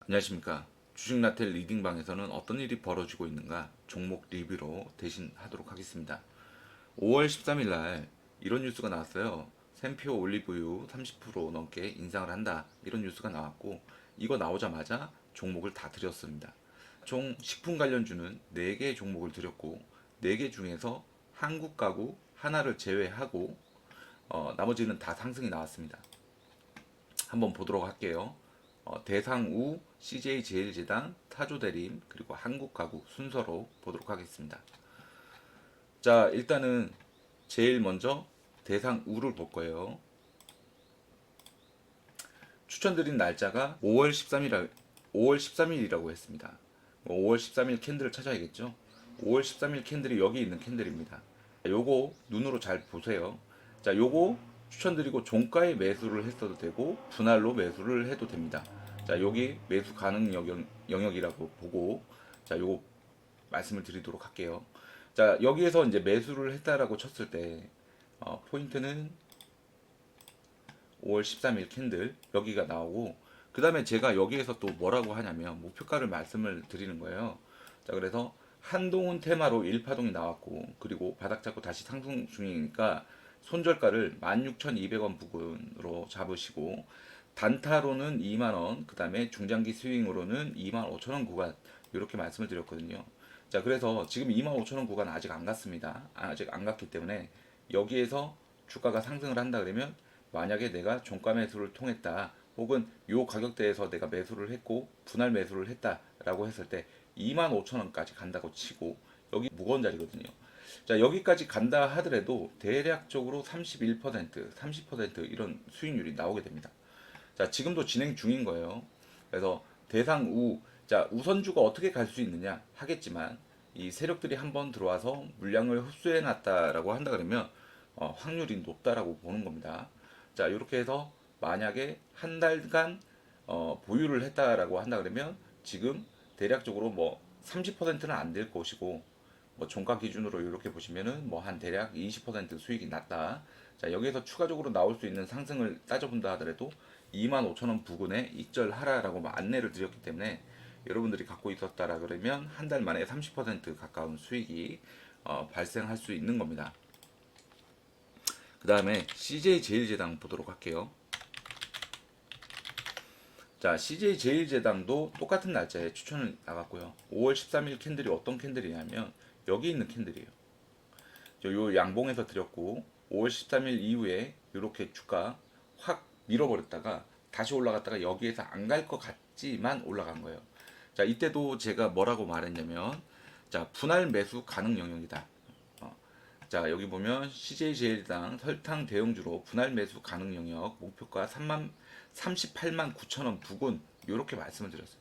안녕하십니까. 주식 나텔 리딩방에서는 어떤 일이 벌어지고 있는가 종목 리뷰로 대신 하도록 하겠습니다. 5월 13일 날 이런 뉴스가 나왔어요. 샘표 올리브유 30% 넘게 인상을 한다. 이런 뉴스가 나왔고 이거 나오자마자 종목을 다 드렸습니다. 총 식품 관련주는 4개의 종목을 드렸고 4개 중에서 한국 가구 하나를 제외하고 어, 나머지는 다 상승이 나왔습니다. 한번 보도록 할게요. 어, 대상우, CJ 제일제당, 타조대림 그리고 한국가구 순서로 보도록 하겠습니다. 자 일단은 제일 먼저 대상우를 볼 거예요. 추천드린 날짜가 5월 13일 5월 13일이라고 했습니다. 5월 13일 캔들을 찾아야겠죠. 5월 13일 캔들이 여기 있는 캔들입니다. 요거 눈으로 잘 보세요. 자, 요거 추천드리고 종가에 매수를 했어도 되고 분할로 매수를 해도 됩니다. 자, 여기 매수 가능 영역, 영역이라고 보고 자, 요거 말씀을 드리도록 할게요. 자, 여기에서 이제 매수를 했다라고 쳤을 때 어, 포인트는 5월 13일 캔들 여기가 나오고 그 다음에 제가 여기에서 또 뭐라고 하냐면 목표가를 말씀을 드리는 거예요. 자, 그래서 한동훈 테마로 1파동이 나왔고 그리고 바닥 잡고 다시 상승 중이니까 손절가를 16,200원 부근으로 잡으시고 단타로는 2만원 그 다음에 중장기 스윙으로는 25,000원 구간 이렇게 말씀을 드렸거든요. 자 그래서 지금 25,000원 구간 아직 안 갔습니다. 아직 안 갔기 때문에 여기에서 주가가 상승을 한다 그러면 만약에 내가 종가 매수를 통했다 혹은 요 가격대에서 내가 매수를 했고 분할 매수를 했다라고 했을 때 25,000원까지 간다고 치고 여기 무거운 자리거든요 자 여기까지 간다 하더라도 대략적으로 31% 30% 이런 수익률이 나오게 됩니다. 자 지금도 진행 중인 거예요. 그래서 대상 우 자 우선주가 어떻게 갈 수 있느냐 하겠지만 이 세력들이 한번 들어와서 물량을 흡수해 놨다라고 한다 그러면 어, 확률이 높다라고 보는 겁니다. 자 이렇게 해서 만약에 한 달간 어, 보유를 했다라고 한다 그러면 지금 대략적으로 뭐 30%는 안 될 것이고 뭐 종가 기준으로 이렇게 보시면은 뭐 한 대략 20% 수익이 났다. 자 여기에서 추가적으로 나올 수 있는 상승을 따져본다 하더라도 25,000원 부근에 익절하라라고 뭐 안내를 드렸기 때문에 여러분들이 갖고 있었다라 그러면 한 달 만에 30% 가까운 수익이 어, 발생할 수 있는 겁니다. 그 다음에 CJ 제일제당 보도록 할게요. 자, CJ 제일제당도 똑같은 날짜에 추천을 나갔고요. 5월 13일 캔들이 어떤 캔들이냐면 여기 있는 캔들이에요. 저요 양봉에서 드렸고 5월 13일 이후에 이렇게 주가 확 밀어버렸다가 다시 올라갔다가 여기에서 안 갈 것 같지만 올라간 거예요. 자, 이때도 제가 뭐라고 말했냐면 자, 분할 매수 가능 영역이다. 어, 자, 여기 보면 CJ 제일당 설탕 대형주로 분할 매수 가능 영역 목표가 3만 38만 9천 원 부근 이렇게 말씀을 드렸어요.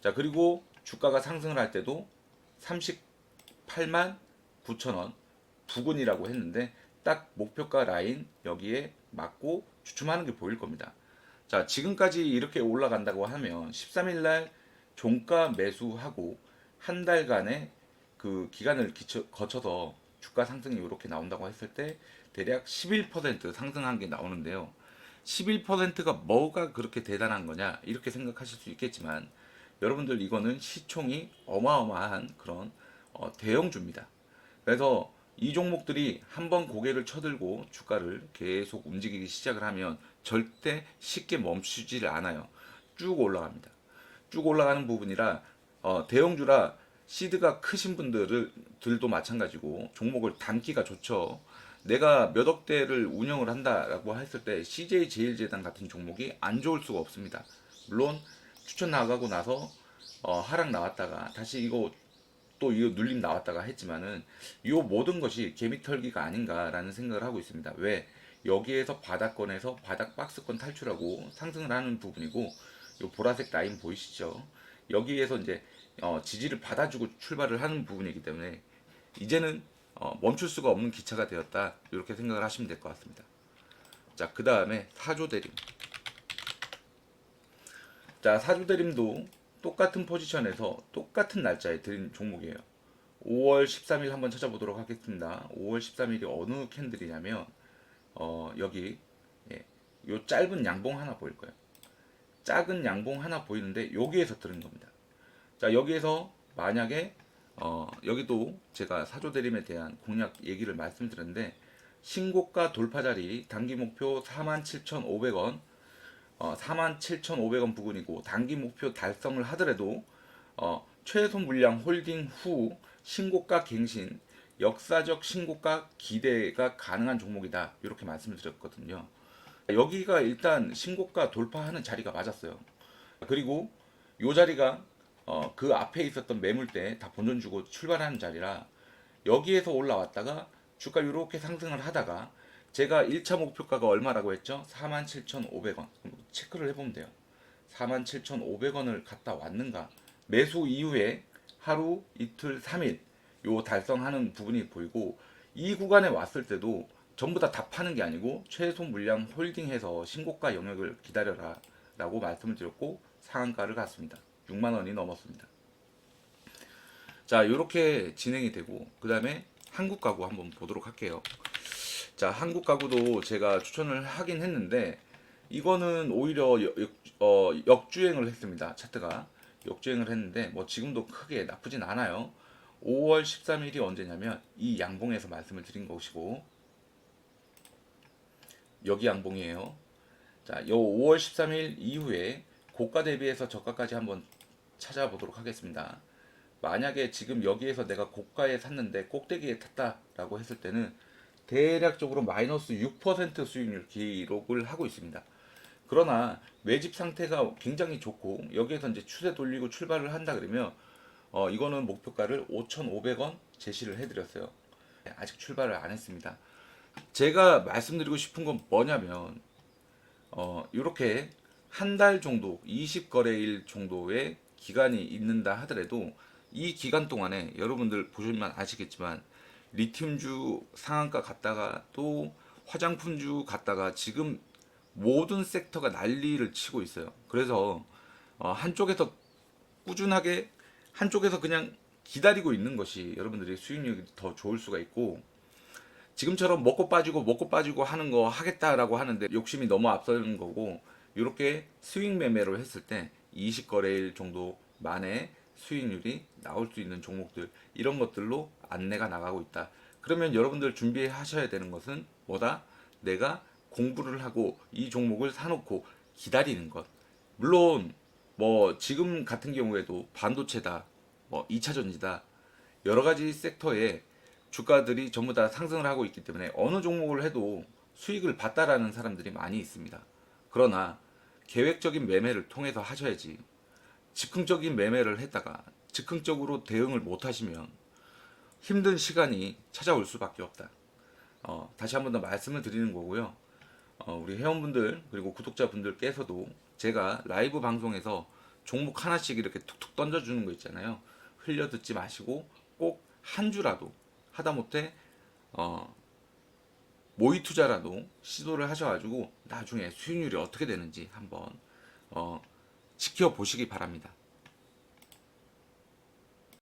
자 그리고 주가가 상승을 할 때도 38만 9천 원 부근이라고 했는데 딱 목표가 라인 여기에 맞고 주춤하는 게 보일 겁니다. 자 지금까지 이렇게 올라간다고 하면 13일 날 종가 매수하고 한 달간의 그 기간을 기쳐, 거쳐서 주가 상승이 이렇게 나온다고 했을 때 대략 11% 상승한 게 나오는데요. 11%가 뭐가 그렇게 대단한 거냐 이렇게 생각하실 수 있겠지만 여러분들 이거는 시총이 어마어마한 그런 어, 대형주입니다. 그래서 이 종목들이 한번 고개를 쳐들고 주가를 계속 움직이기 시작을 하면 절대 쉽게 멈추질 않아요. 쭉 올라갑니다. 쭉 올라가는 부분이라 어, 대형주라 시드가 크신 분들을 들도 마찬가지고 종목을 담기가 좋죠. 내가 몇 억대를 운영을 한다라고 했을 때 CJ 제일재단 같은 종목이 안 좋을 수가 없습니다. 물론 추천 나가고 나서 어, 하락 나왔다가 다시 이거 또 이거 눌림 나왔다가 했지만은 이 모든 것이 개미털기가 아닌가라는 생각을 하고 있습니다. 왜 여기에서 바닥권에서 바닥 박스권 탈출하고 상승을 하는 부분이고 이 보라색 라인 보이시죠? 여기에서 이제 어, 지지를 받아주고 출발을 하는 부분이기 때문에 이제는 어, 멈출 수가 없는 기차가 되었다 이렇게 생각을 하시면 될 것 같습니다. 자, 그 다음에 사조 대림. 자, 사조 대림도 똑같은 포지션에서 똑같은 날짜에 드린 종목이에요. 5월 13일 한번 찾아보도록 하겠습니다. 5월 13일이 어느 캔들이냐면 어, 여기 예, 요 짧은 양봉 하나 보일 거예요. 작은 양봉 하나 보이는데 여기에서 들은 겁니다. 자 여기에서 만약에 어, 여기도 제가 사조 대림에 대한 공략 얘기를 말씀드렸는데 신고가 돌파 자리 단기 목표 47,500원 어, 47,500원 부근이고 단기 목표 달성을 하더라도 어, 최소 물량 홀딩 후 신고가 갱신 역사적 신고가 기대가 가능한 종목이다 이렇게 말씀을 드렸거든요. 여기가 일단 신고가 돌파하는 자리가 맞았어요. 그리고 요 자리가 어, 그 앞에 있었던 매물대 다 본전 주고 출발하는 자리라 여기에서 올라왔다가 주가 이렇게 상승을 하다가 제가 1차 목표가가 얼마라고 했죠? 47,500원. 체크를 해보면 돼요. 47,500원을 갔다 왔는가? 매수 이후에 하루, 이틀, 3일 요 달성하는 부분이 보이고 이 구간에 왔을 때도 전부 다 다 파는 게 아니고 최소 물량 홀딩해서 신고가 영역을 기다려라 라고 말씀을 드렸고 상한가를 갔습니다. 6만 원이 넘었습니다. 자, 이렇게 진행이 되고 그 다음에 한국 가구 한번 보도록 할게요. 자, 한국 가구도 제가 추천을 하긴 했는데 이거는 오히려 역, 역- 어, 역주행을 했습니다. 차트가 역주행을 했는데 뭐 지금도 크게 나쁘진 않아요. 5월 13일이 언제냐면 이 양봉에서 말씀을 드린 것이고 여기 양봉이에요. 자, 요 5월 13일 이후에 고가 대비해서 저가까지 한번 찾아보도록 하겠습니다. 만약에 지금 여기에서 내가 고가에 샀는데 꼭대기에 탔다라고 했을 때는 대략적으로 마이너스 6% 수익률 기록을 하고 있습니다. 그러나 매집 상태가 굉장히 좋고 여기에서 이제 추세 돌리고 출발을 한다 그러면 어 이거는 목표가를 5,500원 제시를 해드렸어요. 아직 출발을 안 했습니다. 제가 말씀드리고 싶은 건 뭐냐면 어 이렇게 한 달 정도 20거래일 정도의 기간이 있는다 하더라도 이 기간 동안에 여러분들 보시면 아시겠지만 리튬주 상한가 갔다가 또 화장품주 갔다가 지금 모든 섹터가 난리를 치고 있어요. 그래서 어, 한쪽에서 꾸준하게 한쪽에서 그냥 기다리고 있는 것이 여러분들이 수익률이 더 좋을 수가 있고 지금처럼 먹고 빠지고 먹고 빠지고 하는 거 하겠다라고 하는데 욕심이 너무 앞서는 거고 이렇게 스윙 매매로 했을 때 20거래일 정도 만에 수익률이 나올 수 있는 종목들 이런 것들로 안내가 나가고 있다. 그러면 여러분들 준비하셔야 되는 것은 뭐다? 내가 공부를 하고 이 종목을 사놓고 기다리는 것. 물론 뭐 지금 같은 경우에도 반도체다, 뭐 2차 전지다 여러 가지 섹터에 주가들이 전부 다 상승을 하고 있기 때문에 어느 종목을 해도 수익을 봤다라는 사람들이 많이 있습니다. 그러나 계획적인 매매를 통해서 하셔야지 즉흥적인 매매를 했다가 즉흥적으로 대응을 못 하시면 힘든 시간이 찾아올 수밖에 없다. 어, 다시 한 번 더 말씀을 드리는 거고요. 어, 우리 회원분들 그리고 구독자분들께서도 제가 라이브 방송에서 종목 하나씩 이렇게 툭툭 던져주는 거 있잖아요. 흘려 듣지 마시고 꼭 한 주라도 하다못해 어, 모의 투자라도 시도를 하셔가지고 나중에 수익률이 어떻게 되는지 한번 어, 지켜보시기 바랍니다.